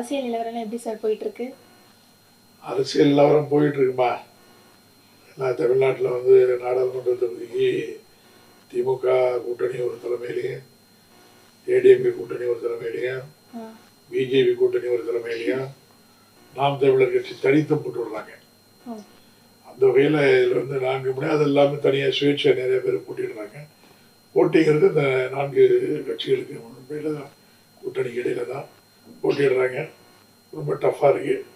அரசியல் நிலவரம் எப்படி சார் போயிட்டு இருக்கு அரசியல் நிலவரம் போயிட்டு இருக்குமா நான் தமிழ்நாட்டில் வந்து நாடாளுமன்ற தொகுதிக்கு திமுக கூட்டணி ஒரு தலைமையிலையும் ஏடிஎம்கே கூட்டணி ஒரு தலைமையிலையும் பிஜேபி கூட்டணி ஒரு தலைமையிலையும் நாம் தமிழர் கட்சி தனித்தும் போட்டு விடுறாங்க அந்த வகையில் இதில் வந்து நான்கு மணி அது எல்லாமே தனியாக சுயேட்சை நிறைய பேர் போட்டிடுறாங்க போட்டிங்கிறது இந்த நான்கு கட்சிகளுக்கு முன்னிலையில் தான் கூட்டணிக்கு இடையில தான். போட்டிடுறாங்க. ரொம்ப டஃப்பாக இருக்குது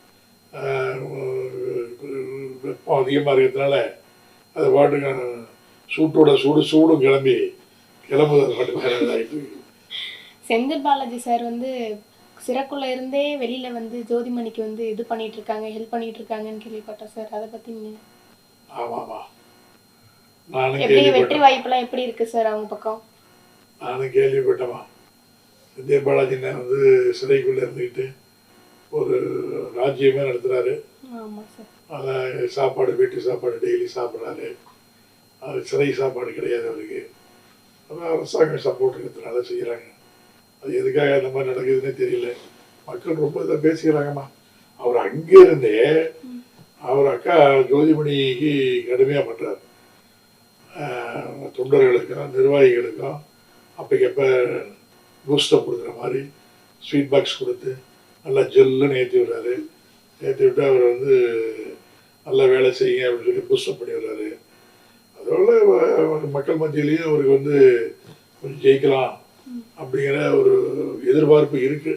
வெப்பம் அதிகமாக இருக்கிறதுனால அது பாட்டுக்கு சூட்டோட சூடு சூடும் கிளம்பி கிளம்புறது பாட்டுக்கு ஆகிட்டு செந்தில் பாலாஜி சார் வந்து சிறைக்குள்ள இருந்தே வெளியில வந்து ஜோதிமணிக்கு வந்து இது பண்ணிட்டு இருக்காங்க ஹெல்ப் பண்ணிட்டு இருக்காங்கன்னு கேள்விப்பட்டேன் சார். அதை பத்தி நீங்க? ஆமாம். எப்படி வெற்றி வாய்ப்பெல்லாம் எப்படி இருக்கு சார் அவங்க பக்கம்? நானும் கேள்விப்பட்டேம்மா. செந்தில் பாலாஜினை வந்து சிறைக்குள்ளே இருந்துக்கிட்டு ஒரு ராஜ்யமே நடத்துகிறாரு அதில் சாப்பாடு வீட்டு சாப்பாடு டெய்லி சாப்பிட்றாரு. அது சிறை சாப்பாடு கிடையாது அவருக்கு. அதான் அரசாங்கம் சப்போர்ட் இருக்கிறதுனால செய்கிறாங்க அது எதுக்காக அந்த மாதிரி நடக்குதுன்னே தெரியல. மக்கள் ரொம்ப இதை பேசிக்கிறாங்கம்மா. அவர் அங்கே இருந்தே அவர் அக்கா ஜோதிமணிக்கு கடுமையாக பண்ணுறாரு தொண்டர்களுக்கும் நிர்வாகிகளுக்கும் அப்போக்கப்போ பூஸ்டப் கொடுக்குற மாதிரி ஸ்வீட் பாக்ஸ் கொடுத்து நல்லா ஜெல்லுன்னு ஏற்றி விடுறாரு. ஏற்றி விட்டு அவர் வந்து நல்லா வேலை செய்யுங்க அப்படின்னு சொல்லி பூஸ்டப் பண்ணி விடுறாரு. அதோட மக்கள் மத்தியிலையும் அவருக்கு வந்து கொஞ்சம் ஜெயிக்கலாம் அப்படிங்கிற ஒரு எதிர்பார்ப்பு இருக்கு.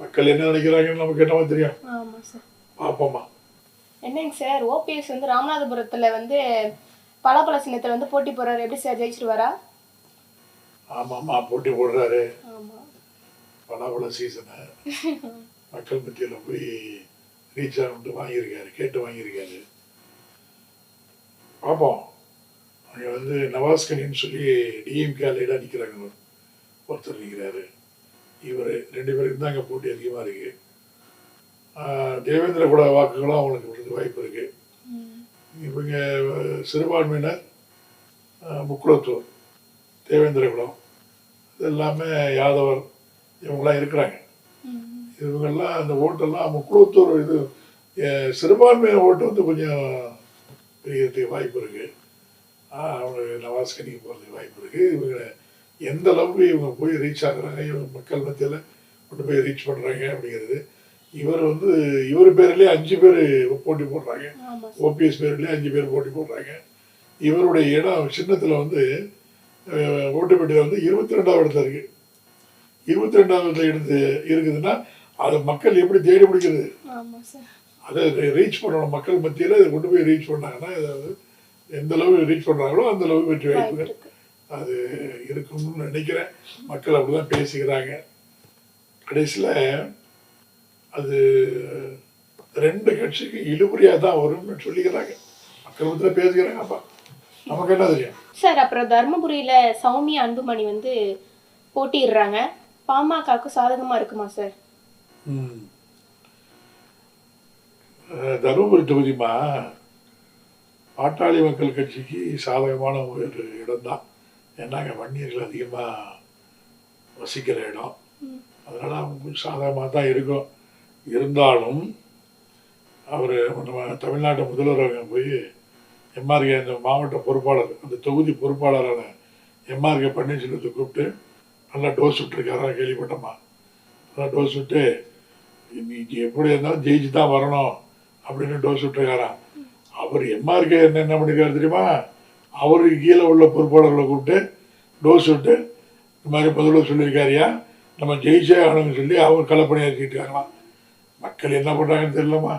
மக்கள் என்ன நினைக்கிறாங்கன்னு நமக்கு என்னவோ தெரியும். பார்ப்போம்மா என்னங்க சார் ஓபிஎஸ் வந்து ராமநாதபுரத்துல வந்து பலாப்பழ சின்னத்துல வந்து போட்டி போறாரு எப்படி சார் ஜெயிச்சிருவாரா? ஆமாம்மா போட்டி போடுறாரு. பலாப்பழ சீசனை மக்கள் மத்தியில் போய் ரீச் ஆகிட்டு வாங்கியிருக்காரு கேட்டு வாங்கியிருக்காரு. பார்ப்போம் அங்கே வந்து நவாஸ்கனின்னு சொல்லி டிஎம்கே லீடாக நிற்கிறாங்க ஒருத்தர் நிற்கிறாரு இவர் ரெண்டு பேருக்கு தான் அங்கே போட்டி அதிகமாக இருக்கு. ஆஹ் தேவேந்திர கூட வாக்குகளும் அவங்களுக்கு விடுறது வாய்ப்பு இருக்கு. ம். இவங்க சிறுபான்மையினர் ஆஹ் முக்குளத்தூர் தேவேந்திர குலம் எல்லாமே யாதவர் இவங்கெல்லாம் இருக்கிறாங்க. இவங்கெல்லாம் அந்த ஓட்டெல்லாம் முக்குளத்தூர் இது அஹ், சிறுபான்மையினர் ஓட்டு வந்து கொஞ்சம் பிரியறதுக்கு வாய்ப்பு இருக்கு. ஆஹ், அவங்க நவாஸ்கனிக்கு போகிறதுக்கு வாய்ப்பு இருக்கு. இவங்க எந்த அளவுக்கு இவங்க போய் ரீச் ஆகுறாங்க இவங்க மக்கள் மத்தியில் கொண்டு போய் ரீச் பண்ணுறாங்க அப்படிங்கிறது. இவர் வந்து இவர் பேர்லேயே அஞ்சு பேர் போட்டி போடுறாங்க. ஓபிஎஸ் பேர்லேயே அஞ்சு பேர் போட்டி போடுறாங்க. இவருடைய இடம் சின்னத்தில் வந்து அஹ், ஓட்டுப்பேட்டையில் வந்து இருபத்தி ரெண்டாவது இடத்துல இருக்கு. இருபத்தி ரெண்டாவது இடத்து இருக்குதுன்னா அதை மக்கள் எப்படி தேடி பிடிக்கிறது? அதை ரீச் பண்ணணும். மக்கள் மத்தியில் இதை கொண்டு போய் ரீச் பண்ணாங்கன்னா ஏதாவது எந்த அளவு ரீச் பண்ணுறாங்களோ அந்த அளவு வெற்றி வாய்ப்பு வாய்ப்புகள் அது இருக்கும்னு நினைக்கிறேன். மக்கள் அப்படிதான் பேசிக்கிறாங்க. கடைசியில் அது ரெண்டு கட்சிக்கு இழுபறியாக தான் வரும்னு சொல்லிக்கிறாங்க. மக்கள் மத்தியில் பேசிக்கிறாங்க அப்பா. நமக்கு என்ன தெரியும்? சார் அப்புறம் தர்மபுரியில சௌமியா அன்புமணி வந்து போட்டியிடுறாங்க. பாமகவுக்கு சாதகமா இருக்குமா சார்? தருமபுரி தொகுதிமா பாட்டாளி மக்கள் கட்சிக்கு சாதகமான ஒரு இடம்தான். ஏன்னா அங்கே வன்னியர்கள் அதிகமாக வசிக்கிற இடம். அதனால் அவங்க சாதகமாக தான் இருக்கும். இருந்தாலும் அவர் நம்ம தமிழ்நாட்டு முதல்வர் அவங்க போய் எம்ஆர்கே அந்த மாவட்ட பொறுப்பாளர் அந்த தொகுதி பொறுப்பாளரான எம்ஆர்கே பன்னீர்செல்வத்தை கூப்பிட்டு நல்லா டோஸ் விட்டுருக்காரா கேள்விப்பட்டோமா? நல்லா டோஸ் விட்டு இன்னைக்கு எப்படி இருந்தாலும் ஜெயிச்சு தான் வரணும் அப்படின்னு டோஸ் விட்டுருக்காராம் அவர் எம்ஆர்கே என்ன என்ன பண்ணிருக்காரு தெரியுமா? அவருக்கு கீழே உள்ள பொறுப்பாளர்களை கூப்பிட்டு டோஸ் விட்டு இந்த மாதிரி பதிலாக சொல்லியிருக்காருயா? நம்ம ஜெயிச்சே ஆகணும்னு சொல்லி அவர் களப்பணியாற்றிட்டு இருக்காங்களாம். மக்கள் என்ன பண்ணுறாங்கன்னு தெரியலம்மா.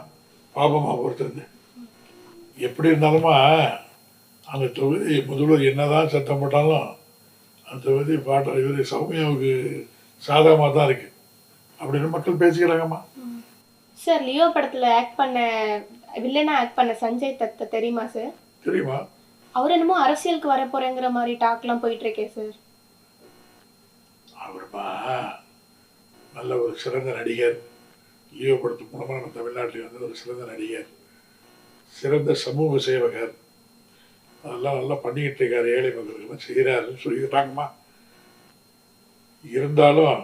பாப்பமா பொறுத்திருந்து. எப்படி இருந்தாலுமா அந்த தொகுதி முதல்வர் என்னதான் சத்தம் போட்டாலும் அந்த தொகுதி பாட்ட இவர் சௌமியாவுக்கு சாதகமாக தான் இருக்கு. அப்படின்னு மக்கள் பேசிக்கிறாங்கம்மா. சார் லியோ படத்துல ஆக்ட் பண்ண வில்லனா ஆக்ட் பண்ண சஞ்சய் தத்த தெரியுமா சார் தெரியுமா? அவர் என்னமோ அரசியலுக்கு வர போறேங்கிற மாதிரி டாக்லாம் போயிட்டு இருக்கே சார் அவருமா நல்ல ஒரு சிறந்த நடிகர். லியோ படத்து மூலமாக நம்ம தமிழ்நாட்டில் வந்து ஒரு சிறந்த நடிகர். சிறந்த சமூக சேவகர். அதெல்லாம் நல்லா பண்ணிக்கிட்டு இருக்காரு ஏழை மக்களுக்கு செய்கிறாருன்னு சொல்லிக்கிறாங்கம்மா இருந்தாலும்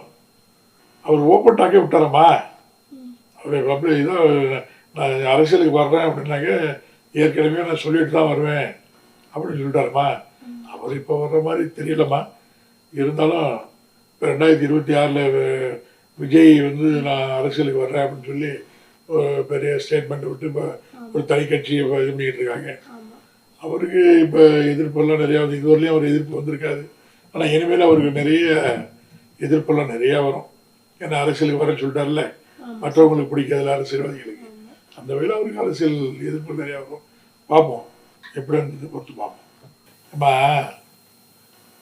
அவர் ஓப்பன் டாக்கே விட்டாரம்மா. அப்படி பப்ளிக் இதாக நான் அரசியலுக்கு வர்றேன் அப்படின்னாக்க ஏற்கனவே நான் சொல்லிட்டு தான் வருவேன் அப்படின்னு சொல்லிட்டாருமா அவர் இப்போ வர்ற மாதிரி தெரியலம்மா. இருந்தாலும் இப்போ ரெண்டாயிரத்தி இருபத்தி ஆறில் விஜய் வந்து நான் அரசியலுக்கு வர்றேன் அப்படின்னு சொல்லி பெரிய ஸ்டேட்மெண்ட் விட்டு இப்போ ஒரு தனி கட்சியை இது பண்ணிக்கிட்டு இருக்காங்க அவருக்கு இப்போ எதிர்ப்பெல்லாம் நிறையா வந்து இதுவரையிலும் அவர் எதிர்ப்பு வந்திருக்காது. ஆனால் இனிமேல் அவருக்கு நிறைய எதிர்ப்பெல்லாம் நிறையா வரும். ஏன்னா அரசியலுக்கு வரேன்னு சொல்லிட்டார்ல. மற்றவங்களுக்கு பிடிக்காதுல அரசியல்வாதிகளுக்கு. அந்த வகையில் அவருக்கு அரசியல் எதிர்ப்பு நிறையா வரும். பார்ப்போம். எப்படி இருந்தது பொறுத்து பார்ப்போம். அம்மா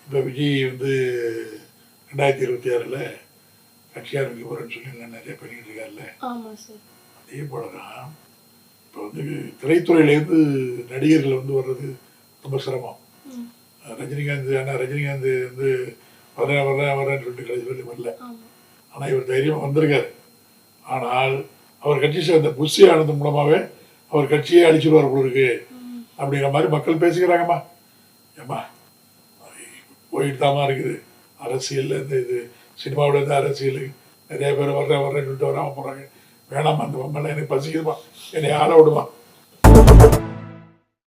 இப்போ விஜய் வந்து ரெண்டாயிரத்தி இருபத்தி ஆறில் கட்சி ஆரம்பிக்க போகிறேன்னு சொல்லி நிறைய பண்ணிக்கிட்டு இருக்காருல்ல. அதே போல தான் இப்போ வந்து திரைத்துறையிலேருந்து நடிகர்கள் வந்து வர்றது ரொம்ப சிரமம். ரஜினிகாந்த் ஆனால் ரஜினிகாந்த் வந்து வரேன் வரேன் வரேன்னு சொல்லிட்டு கடைசி வரையும் வரல. ஆனால் இவர் தைரியமாக வந்திருக்காரு. ஆனால் அவர் கட்சி சேர்ந்த புஷி ஆனது மூலமாகவே அவர் கட்சியே இருக்கு. ம். அப்படிங்கிற மாதிரி மக்கள் பேசிக்கிறாங்கம்மா. ஏம்மா போயிட்டு தாம்மா இருக்குது. அரசியல்ல இருந்து இது சினிமாவுல இருந்து அரசியல் நிறைய பேர் வர்றேன் வர்றேன்னு சொல்லிட்டு வராமல் போகிறாங்க வேணாம்மா அந்த பொம்பளை எனக்கு பசிக்குதுமா என்னை ஆள விடுமா